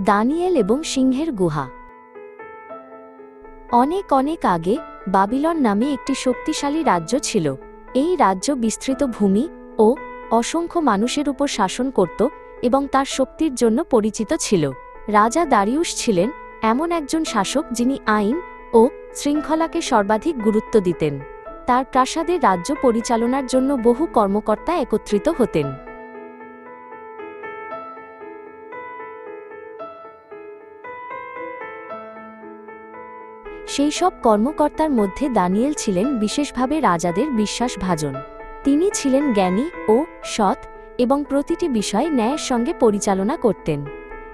Danijel এবং সিংহের গুহা। অনেক অনেক আগে বাবিলন নামে একটি শক্তিশালী রাজ্য ছিল। এই রাজ্য বিস্তৃত ভূমি ও অসংখ্য মানুষের উপর শাসন করত এবং তার শক্তির জন্য পরিচিত ছিল। রাজা দারিউস ছিলেন এমন একজন শাসক যিনি আইন ও শৃঙ্খলাকে সর্বাধিক গুরুত্ব দিতেন। তার প্রাসাদে রাজ্য পরিচালনার জন্য বহু কর্মকর্তা একত্রিত হতেন। সেই সব কর্মকর্তার মধ্যে দানিয়েল ছিলেন বিশেষভাবে রাজাদের বিশ্বাসভাজন। তিনি ছিলেন জ্ঞানী ও সৎ এবং প্রতিটি বিষয় ন্যায়ের সঙ্গে পরিচালনা করতেন।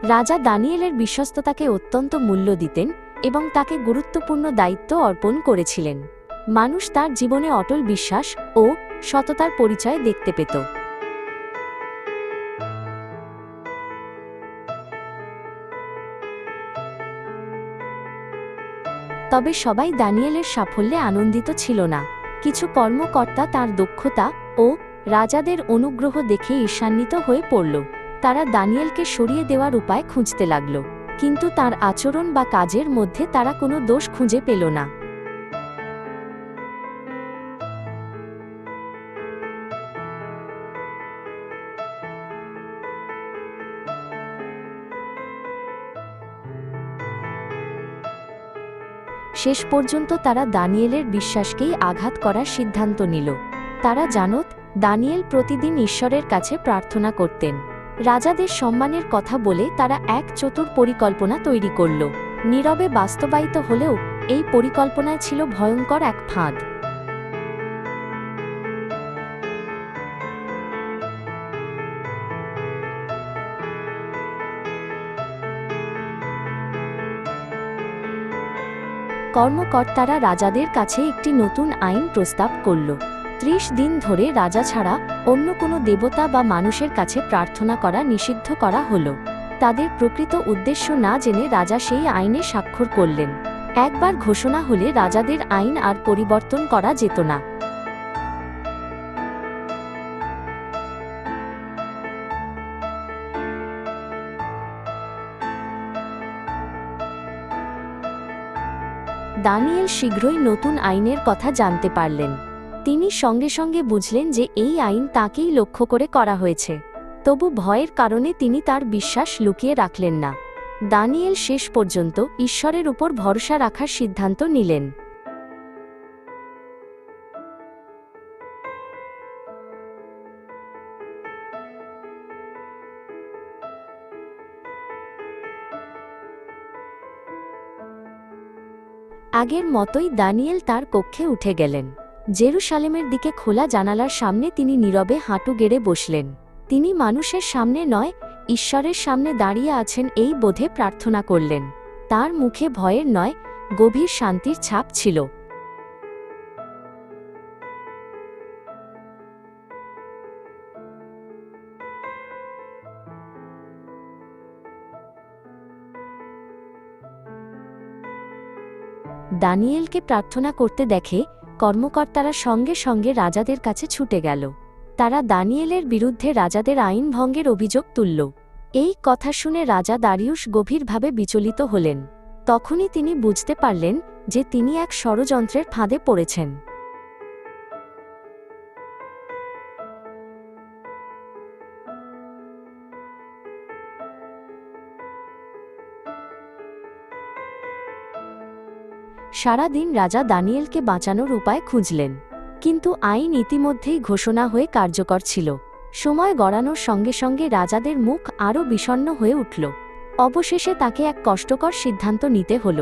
রাজা দানিয়েলের বিশ্বস্ততাকে অত্যন্ত মূল্য দিতেন এবং তাকে গুরুত্বপূর্ণ দায়িত্ব অর্পণ করেছিলেন। মানুষ তার জীবনে অটল বিশ্বাস ও সততার পরিচয় দেখতে পেত। তবে সবাই দানিয়েলের সাফল্যে আনন্দিত ছিল না। কিছু কর্মকর্তা তার দক্ষতা ও রাজাদের অনুগ্রহ দেখে ঈর্ষান্বিত হয়ে পড়ল। তারা দানিয়েলকে সরিয়ে দেওয়ার উপায় খুঁজতে লাগল। কিন্তু তার আচরণ বা কাজের মধ্যে তারা কোনো দোষ খুঁজে পেল না। শেষ পর্যন্ত তারা দানিয়েলের বিশ্বাসকেই আঘাত করার সিদ্ধান্ত নিল। তারা জানত, দানিয়েল প্রতিদিন ঈশ্বরের কাছে প্রার্থনা করতেন। রাজাদের সম্মানের কথা বলে তারা এক চতুর পরিকল্পনা তৈরি করল। নীরবে বাস্তবায়িত হলেও, এই পরিকল্পনায় ছিল ভয়ঙ্কর এক ফাঁদ। কর্মকর্তারা রাজাদের কাছে একটি নতুন আইন প্রস্তাব করল। ত্রিশ দিন ধরে রাজা ছাড়া অন্য কোনো দেবতা বা মানুষের কাছে প্রার্থনা করা নিষিদ্ধ করা হল। তাদের প্রকৃত উদ্দেশ্য না জেনে রাজা সেই আইনে স্বাক্ষর করলেন। একবার ঘোষণা হলে রাজাদের আইন আর পরিবর্তন করা যেত না। দানিয়েল শীঘ্রই নতুন আইনের কথা জানতে পারলেন। তিনি সঙ্গে সঙ্গে বুঝলেন যে এই আইন তাকেই লক্ষ্য করে করা হয়েছে। তবু ভয়ের কারণে তিনি তার বিশ্বাস লুকিয়ে রাখলেন না। দানিয়েল শেষ পর্যন্ত ঈশ্বরের উপর ভরসা রাখার সিদ্ধান্ত নিলেন। আগের মতোই দানিয়েল তার কক্ষে উঠে গেলেন। জেরুসালেমের দিকে খোলা জানালার সামনে তিনি নীরবে হাঁটু গেড়ে বসলেন। তিনি মানুষের সামনে নয়, ঈশ্বরের সামনে দাঁড়িয়ে আছেন এই বোধে প্রার্থনা করলেন। তার মুখে ভয়ের নয়, গভীর শান্তির ছাপ ছিল। দানিয়েলকে প্রার্থনা করতে দেখে কর্মকর্তারা সঙ্গে সঙ্গে রাজাদের কাছে ছুটে গেল। তারা দানিয়েলের বিরুদ্ধে রাজাদের আইন ভঙ্গের অভিযোগ তুলল। এই কথা শুনে রাজা দারিউস গভীরভাবে বিচলিত হলেন। তখনই তিনি বুঝতে পারলেন যে তিনি এক ষড়যন্ত্রের ফাঁদে পড়েছেন। সারাদিন রাজা দানিয়েলকে বাঁচানোর উপায় খুঁজলেন। কিন্তু আইন ইতিমধ্যেই ঘোষণা হয়ে কার্যকর ছিল। সময় গড়ানোর সঙ্গে সঙ্গে রাজাদের মুখ আরও বিষণ্ন হয়ে উঠল। অবশেষে তাকে এক কষ্টকর সিদ্ধান্ত নিতে হল।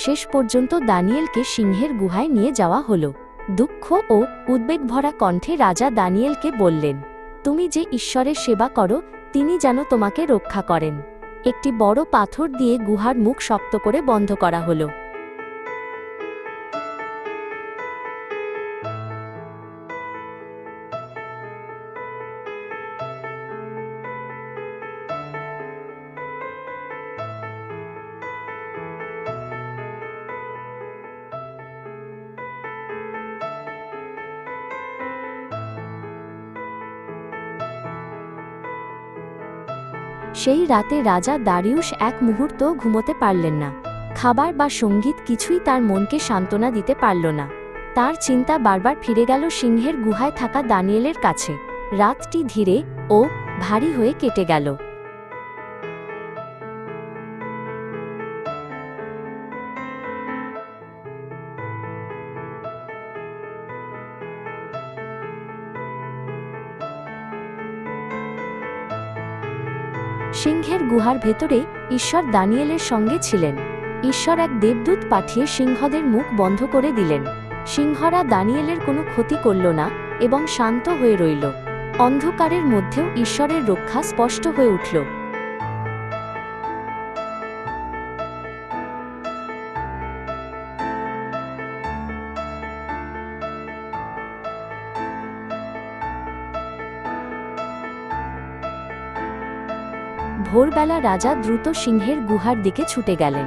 শেষ পর্যন্ত দানিয়েলকে সিংহের গুহায় নিয়ে যাওয়া হল। দুঃখ ও উদ্বেগ ভরা কণ্ঠে রাজা দানিয়েলকে বললেন, তুমি যে ঈশ্বরের সেবা করো, তিনি যেন তোমাকে রক্ষা করেন। একটি বড় পাথর দিয়ে গুহার মুখ শক্ত করে বন্ধ করা হলো। সেই রাতে রাজা দারিউস এক মুহূর্ত ঘুমোতে পারলেন না। খাবার বা সংগীত কিছুই তার মনকে সান্ত্বনা দিতে পারল না। তার চিন্তা বারবার ফিরে গেল সিংহের গুহায় থাকা দানিয়েলের কাছে। রাতটি ধীরে ও ভারী হয়ে কেটে গেল। সিংহের গুহার ভেতরে ঈশ্বর দানিয়েলের সঙ্গে ছিলেন। ঈশ্বর এক দেবদূত পাঠিয়ে সিংহদের মুখ বন্ধ করে দিলেন। সিংহরা দানিয়েলের কোনো ক্ষতি করল না এবং শান্ত হয়ে রইল। অন্ধকারের মধ্যেও ঈশ্বরের রক্ষা স্পষ্ট হয়ে উঠল। ভোরবেলা রাজা দ্রুত সিংহের গুহার দিকে ছুটে গেলেন।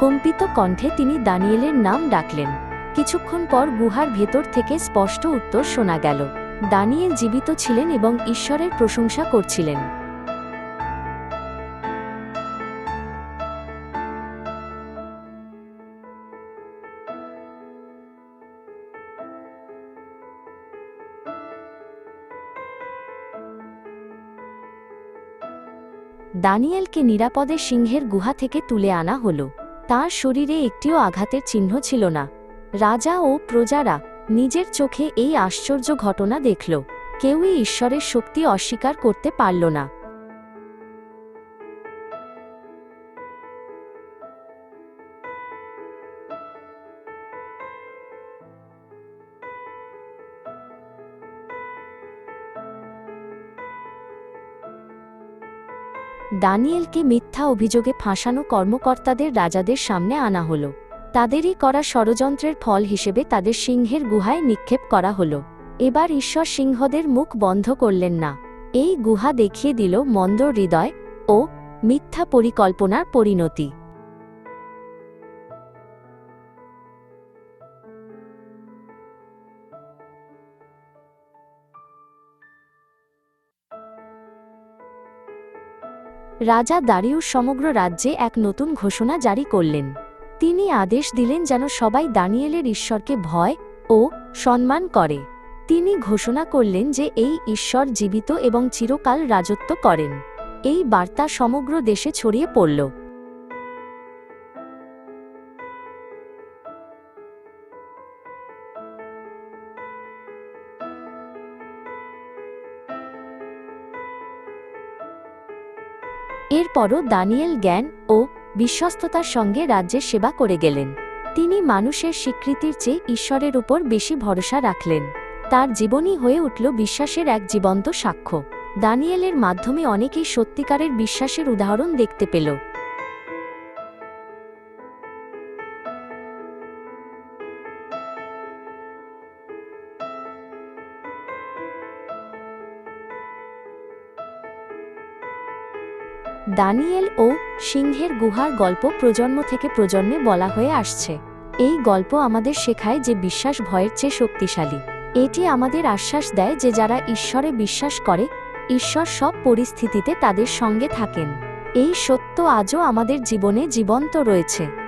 কম্পিত কণ্ঠে তিনি দানিয়েলের নাম ডাকলেন। কিছুক্ষণ পর গুহার ভেতর থেকে স্পষ্ট উত্তর শোনা গেল। দানিয়েল জীবিত ছিলেন এবং ঈশ্বরের প্রশংসা করছিলেন। দানিয়েলকে নিরাপদে সিংহের গুহা থেকে তুলে আনা হল। তার শরীরে একটিও আঘাতের চিহ্ন ছিল না। রাজা ও প্রজারা নিজের চোখে এই আশ্চর্য ঘটনা দেখল। কেউই ঈশ্বরের শক্তি অস্বীকার করতে পারল না। দানিয়েলকে মিথ্যা অভিযোগে ফাঁসানো কর্মকর্তাদের রাজাদের সামনে আনা হল। তাদেরই করা ষড়যন্ত্রের ফল হিসেবে তাদের সিংহের গুহায় নিক্ষেপ করা হল। এবার ঈশ্বর সিংহদের মুখ বন্ধ করলেন না। এই গুহা দেখিয়ে দিল মন্দ হৃদয় ও মিথ্যা পরিকল্পনার পরিণতি। রাজা দারিউস সমগ্র রাজ্যে এক নতুন ঘোষণা জারি করলেন। তিনি আদেশ দিলেন যেন সবাই দানিয়েলের ঈশ্বরকে ভয় ও সম্মান করে। তিনি ঘোষণা করলেন যে এই ঈশ্বর জীবিত এবং চিরকাল রাজত্ব করেন। এই বার্তা সমগ্র দেশে ছড়িয়ে পড়ল। এরপরও দানিয়েল জ্ঞান ও বিশ্বস্ততার সঙ্গে রাজ্যের সেবা করে গেলেন। তিনি মানুষের স্বীকৃতির চেয়ে ঈশ্বরের উপর বেশি ভরসা রাখলেন। তার জীবনী হয়ে উঠল বিশ্বাসের এক জীবন্ত সাক্ষ্য। দানিয়েলের মাধ্যমে অনেকেই সত্যিকারের বিশ্বাসের উদাহরণ দেখতে পেল। দানিয়েল ও সিংহের গুহার গল্প প্রজন্ম থেকে প্রজন্মে বলা হয়ে আসছে। এই গল্প আমাদের শেখায় যে বিশ্বাস ভয়ের চেয়ে শক্তিশালী। এটি আমাদের আশ্বাস দেয় যে যারা ঈশ্বরে বিশ্বাস করে, ঈশ্বর সব পরিস্থিতিতে তাদের সঙ্গে থাকেন। এই সত্য আজও আমাদের জীবনে জীবন্ত রয়েছে।